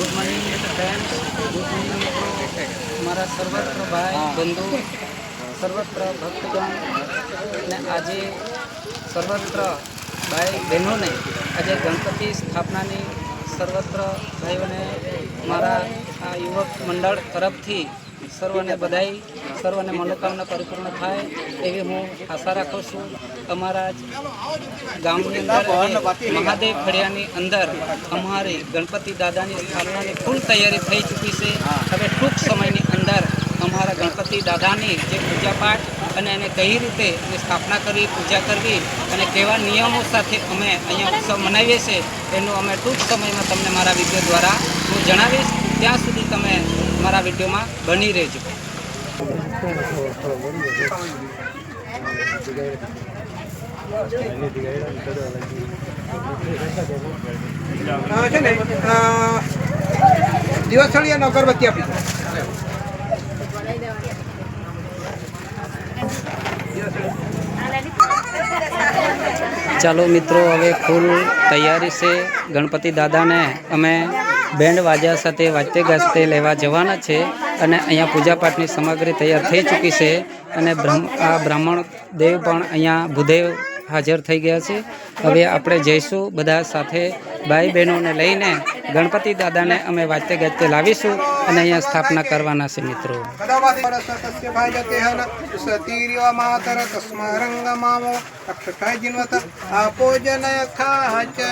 Good morning friends good morning મિત્રો મારા સર્વત્ર ભાઈ બંધુ સર્વત્ર ભક્તગણ અને આજે સર્વત્ર ભાઈ બહેનોને આજે ગણપતિ સ્થાપનાની સર્વત્ર ભાઈઓને મારા આ યુવક મંડળ તરફથી સર્વને બધાઈ સર્વને મનોકામના પરિપૂર્ણ થાય એવી હું આશા રાખું છું. અમારા ગામની અંદર મહાદેવ ફળિયાની અંદર અમારી ગણપતિ દાદાની સ્થાપનાની ફૂલ તૈયારી થઈ ચૂકી છે. હવે ટૂંક સમયની અંદર અમારા ગણપતિ દાદાની જે પૂજાપાઠ અને એને કઈ રીતે એની સ્થાપના કરવી પૂજા કરવી અને કેવા નિયમો સાથે અમે અહીંયા ઉત્સવ મનાવીએ છીએ, એનું અમે ટૂંક સમયમાં તમને મારા વીડિયો દ્વારા હું જણાવીશ. ત્યાં સુધી તમે મારા વિડીયોમાં બની રહેજો. છે ને અને અગરબત્તી આપી દો ચાલો મિત્રો હવે ફૂલ તૈયારી છે ગણપતિ દાદાને. અમે બેન્ડ વાજા સાથે વાજતે ગાજતે લેવા જવાના છે અને અહીંયા પૂજાપાઠની સામગ્રી તૈયાર થઈ ચૂકી છે અને આ બ્રાહ્મણ દેવ પણ અહીંયા ભૂદેવ હાજર થઈ ગયા છે. હવે આપણે જઈશું બધા સાથે ભાઈ બહેનોને લઈને, ગણપતિ દાદાને અમે વાજતે ગાજતે લાવીશું અને અહીંયા સ્થાપના કરવાના છે મિત્રો. આપો જન ભાજતે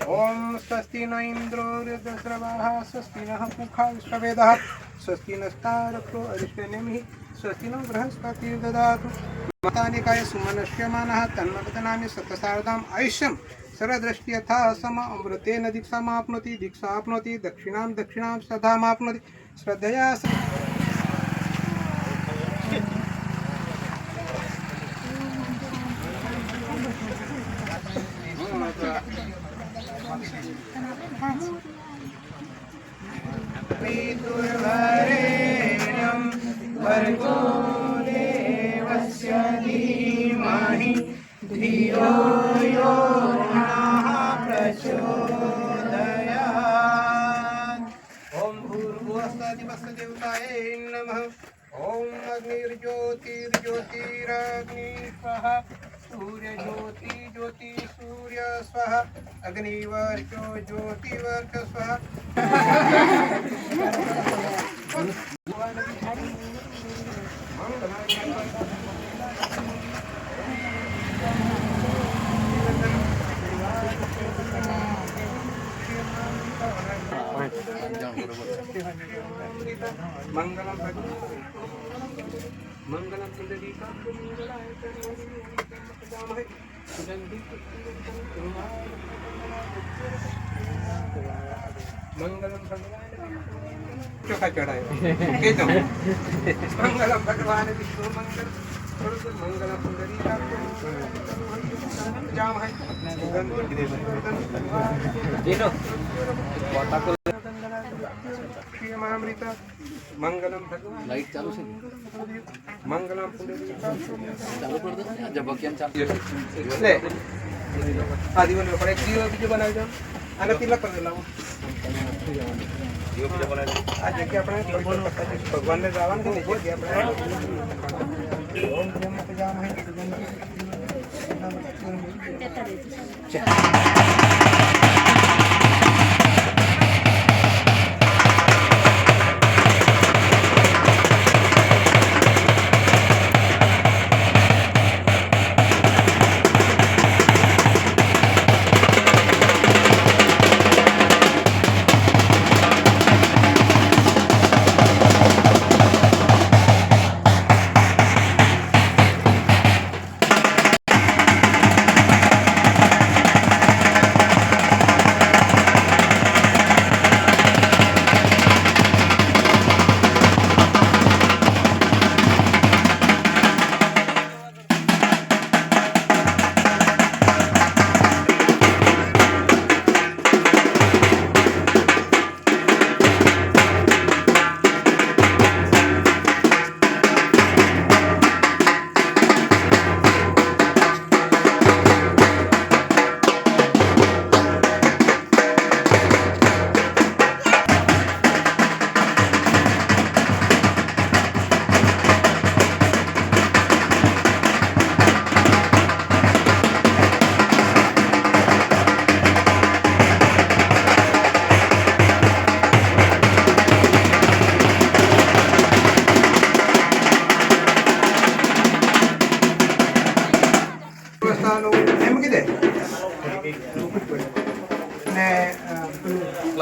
ઓમ સ્વસ્તિ ન ઇન્દ્રો રુદ્રસ્રવાઃ સ્વસ્તિ નઃ પુખા વિશ્વવેદઃ સ્વસ્તિ નસ્તારકો અરિષ્ટનેમિः સ્વસ્તિ નો બૃહસ્પતિ દદાતુ મતાનિકાય સુમનશ્યમાનઃ તન્મગતનામી સતસારદામ આયુષ્યમ સરદૃષ્ટિ યથા સમ અમૃતેન દીક્ષામાપ્નોતિ દીક્ષાપ્નોતિ દક્ષિણામ દક્ષિણામ શ્રદ્ધામાપ્નોતિ શ્રદ્ધયા भर्गो देवस्य धीमहि धियो यो नः प्रचोदयात् ॐ भूर्भुवस्तादिवस्तदेवताय नमः ॐ अग्निर्ज्योतिर्ज्योतिरग्नि स्वाहा सूर्यज्योतिर्ज्योति सूर्य स्वाहा अग्निवर्गो ज्योतिवर्ग स्वाहा మంగళం మంగళం మంగళం चोखा चढ़ाए मंगलम भगवान विष्णु मंगल मंगलम सुंदरी जाम है વિષ્ણુ મંગલ મંગલમ પુંડરીકા જામ હૈ ક્ષીયમામૃત મંગલમ ભગવાન લાઈટ ચાલુ છે મંગલમ પુંડરીકા ચાલુ કરી દો ને જબકિયાન ચાલુ લે આ દીવો લો પણ એક દીવો બીજો બનાવી દો આને તિલક કરી લાવો આ જગ્યા આપણે પવિત્ર કરતા જઈશું. ભગવાનને જવાનું છે ને એ જગ્યા આપણે ઓમ બ્રહ્મ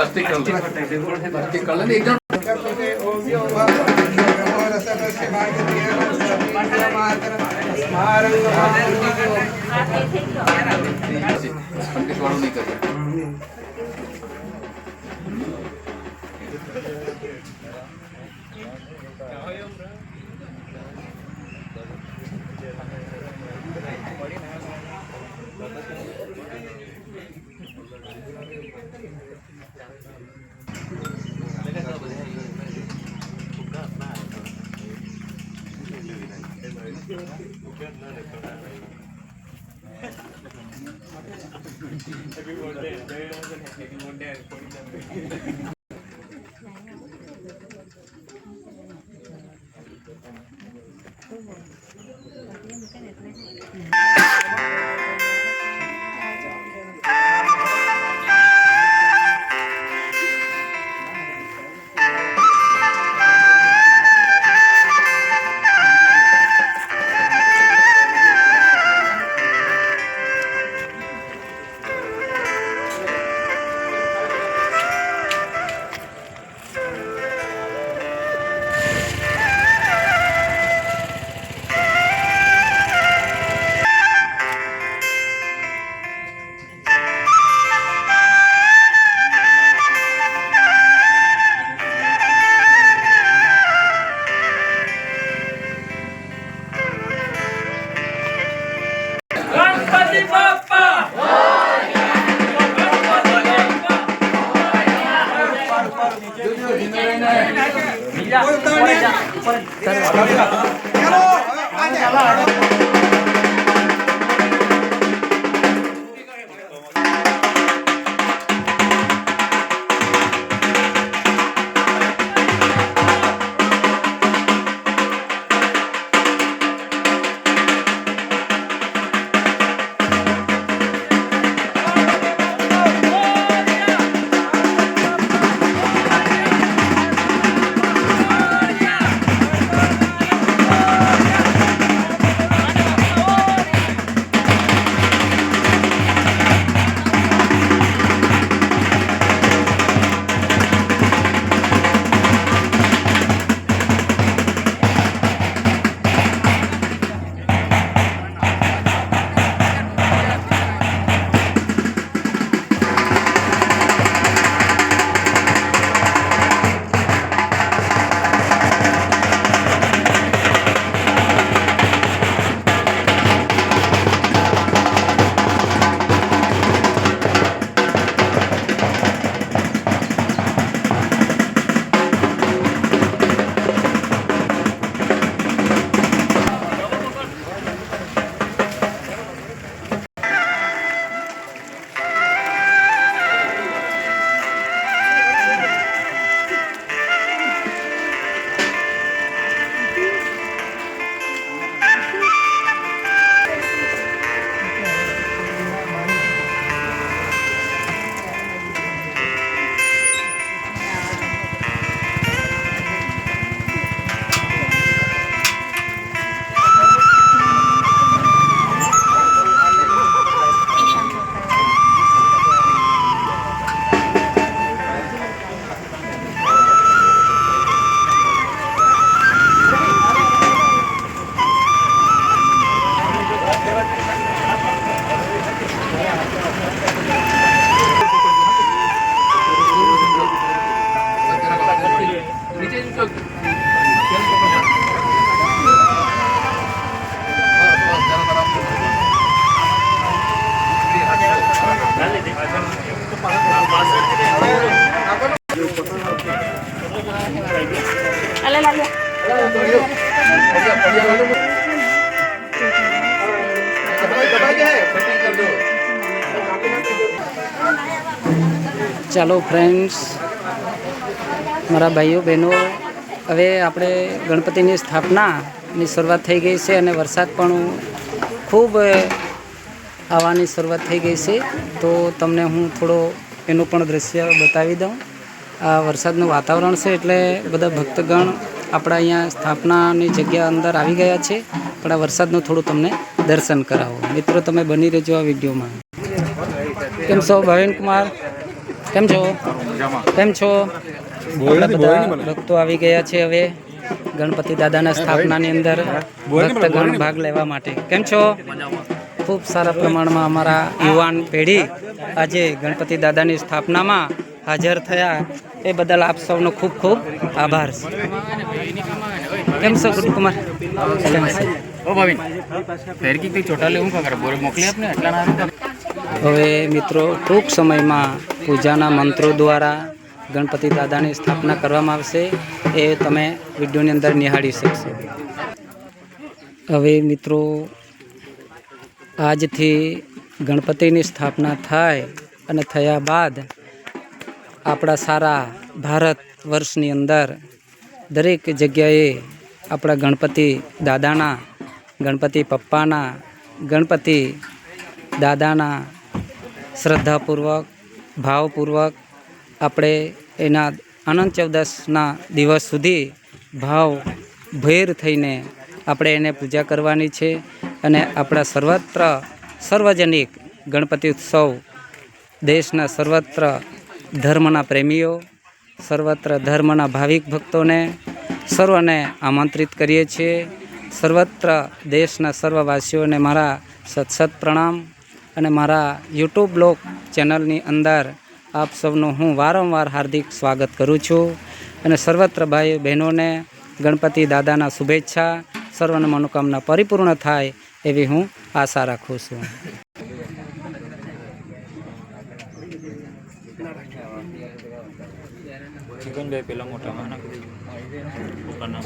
పత్తి కళ్ళు పత్తి కళ్ళు पंडित वालों ने करिए क्या है Everyone dead. Everyone dead. Everyone dead. ચાલો ફ્રેન્ડ્સ મારા ભાઈઓ, બહેનો, હવે આપણે ગણપતિની સ્થાપનાની શરૂઆત થઈ ગઈ છે અને વરસાદ પણ ખૂબ આવવાની શરૂઆત થઈ ગઈ છે. તો તમને હું થોડો એનું પણ દ્રશ્ય બતાવી દઉં. આ વરસાદનું વાતાવરણ છે એટલે બધા ભક્તગણ આપણા અહીંયા સ્થાપનાની જગ્યા અંદર આવી ગયા છે. પણ આ વરસાદનું થોડું તમને દર્શન કરાવો. મિત્રો, તમે બની રહેજો આ વિડીયોમાં. કેમ છો, ભાવિન કુમાર? કેમ છો? કેમ છો? આપણા બધા ભક્તો આવી ગયા છે હવે ગણપતિ દાદાના સ્થાપનાની અંદર ભક્તગણ ભાગ લેવા માટે. કેમ છો? ખૂબ સારા પ્રમાણમાં અમારા યુવાન પેઢી આજે ગણપતિ દાદાની સ્થાપનામાં હાજર થયા. એ બદલ આપ સૌનો ખૂબ ખૂબ આભાર. કેમ છો ગુરુકુમાર? હવે મિત્રો ટૂંક સમયમાં પૂજાના મંત્રો દ્વારા ગણપતિ દાદાની સ્થાપના કરવામાં આવશે. એ તમે વિડીયોની અંદર નિહાળી શકશો. હવે મિત્રો, આજથી ગણપતિની સ્થાપના થાય અને થયા બાદ આપણા સારા ભારત વર્ષની અંદર દરેક જગ્યાએ આપણા ગણપતિ દાદાના, ગણપતિ પપ્પાના, ગણપતિ દાદાના શ્રદ્ધાપૂર્વક ભાવપૂર્વક આપણે એના અનંત ચૌદસના દિવસ સુધી ભાવ ભેર થઈને આપણે એને પૂજા કરવાની છે અને આપણા સર્વત્ર સર્વજનિક ગણપતિ ઉત્સવ દેશના સર્વત્ર ધર્મના પ્રેમીઓ, સર્વત્ર ધર્મના ભાવિક ભક્તોને સર્વને આમંત્રિત કરીએ છીએ. સર્વત્ર દેશના સર્વવાસીઓને મારા સત્સત પ્રણામ. અને મારા યુટ્યુબ બ્લોગ ચેનલની અંદર આપ સૌનું હું વારંવાર હાર્દિક સ્વાગત કરું છું. અને સર્વત્ર ભાઈ બહેનોને, ગણપતિ દાદાના શુભેચ્છા, સર્વની મનોકામના પરિપૂર્ણ થાય એવી હું આશા રાખું છું. મોટા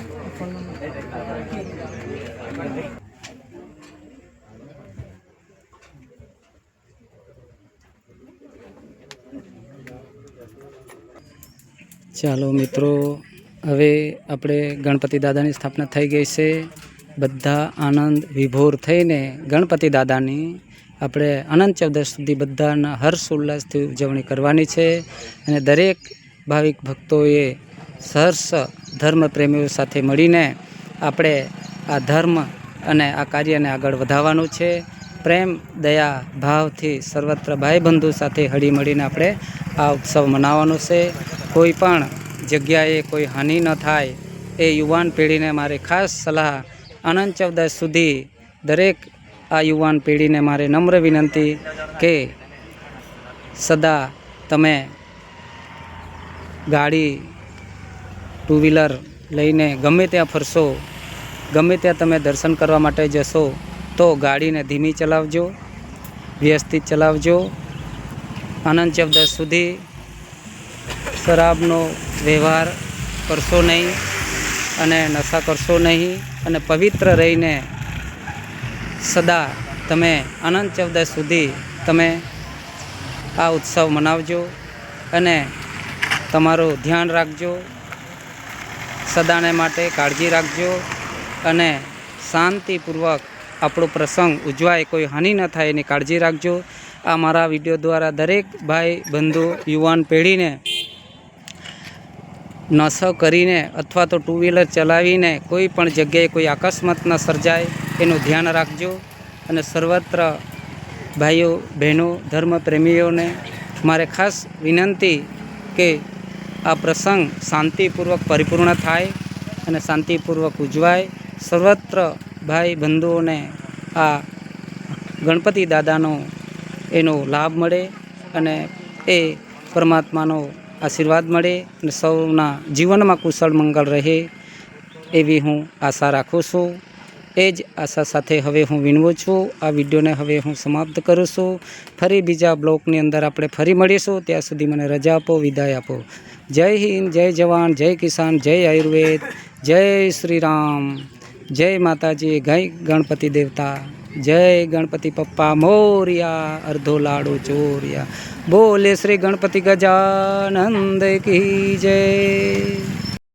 ચાલો મિત્રો, હવે આપણે ગણપતિ દાદાની સ્થાપના થઈ ગઈ છે. બધા આનંદ વિભોર થઈને ગણપતિ દાદાની આપણે અનંત ચૌદશ સુધી બધાના હર્ષ ઉલ્લાસથી ઉજવણી કરવાની છે અને દરેક ભાવિક ભક્તોએ સહર્ષ ધર્મ પ્રેમીઓ સાથે મળીને આપણે આ ધર્મ અને આ કાર્યને આગળ વધારવાનું છે. પ્રેમ, દયા, ભાવથી સર્વત્ર ભાઈબંધુ સાથે હળી મળીને આપણે આ ઉત્સવ મનાવવાનો છે. કોઈ પણ જગ્યાએ કોઈ હાનિ ન થાય એ યુવાન પેઢીને મારે ખાસ સલાહ અનંત ચૌદશ સુધી દરેક આ યુવાન પેઢીને મારે નમ્ર વિનંતી કે સદા તમે ગાડી ટુ વ્હીલર લઈને ગમે ત્યાં ફરશો, ગમે ત્યાં તમે દર્શન કરવા માટે જશો તો ગાડીને ધીમી ચલાવજો, વ્યવસ્થિત ચલાવજો. આનંદ ચૌદશ સુધી શરાબનો વ્યવહાર કરશો નહીં અને નશા કરશો નહીં અને પવિત્ર રહીને સદા તમે અનંત ચૌદશ સુધી તમે આ ઉત્સવ મનાવજો અને તમારું ધ્યાન રાખજો, સદાને માટે કાળજી રાખજો અને શાંતિપૂર્વક આપણો પ્રસંગ ઉજવાય, કોઈ હાનિ ન થાય એની કાળજી રાખજો. આ મારા વીડિયો દ્વારા દરેક ભાઈ, બંધુ, યુવાન પેઢીને નશો કરીને અથવા તો ટુ વ્હીલર ચલાવીને કોઈ પણ જગ્યાએ કોઈ અકસ્માત ન સર્જાય એનું ધ્યાન રાખજો. અને સર્વત્ર ભાઈઓ, બહેનો ધર્મ પ્રેમીઓને મારે ખાસ વિનંતી કે આ પ્રસંગ શાંતિપૂર્વક પરિપૂર્ણ થાય અને શાંતિપૂર્વક ઉજવાય. સર્વત્ર ભાઈ બંધુઓને આ ગણપતિ દાદાનો એનો લાભ મળે અને એ પરમાત્માનો આશીર્વાદ મળે અને સૌના જીવનમાં કુશળ મંગળ રહે એવી હું આશા રાખું છું. એ જ આશા સાથે હવે હું વિનવું છું. આ વિડીયોને હવે હું સમાપ્ત કરું છું. ફરી બીજા બ્લોકની અંદર આપણે ફરી મળીશું. ત્યાં સુધી મને રજા આપો, વિદાય આપો. જય હિન્દ, જય જવાન, જય કિસાન, જય આયુર્વેદ, જય શ્રી રામ. જય માતાજી જય ગણપતિ દેવતા, જય ગણપતિ પપ્પા મોરિયા, અર્ધો લાડો ચોરિયા. બોલે શ્રી ગણપતિ ગજાનંદ કી જય.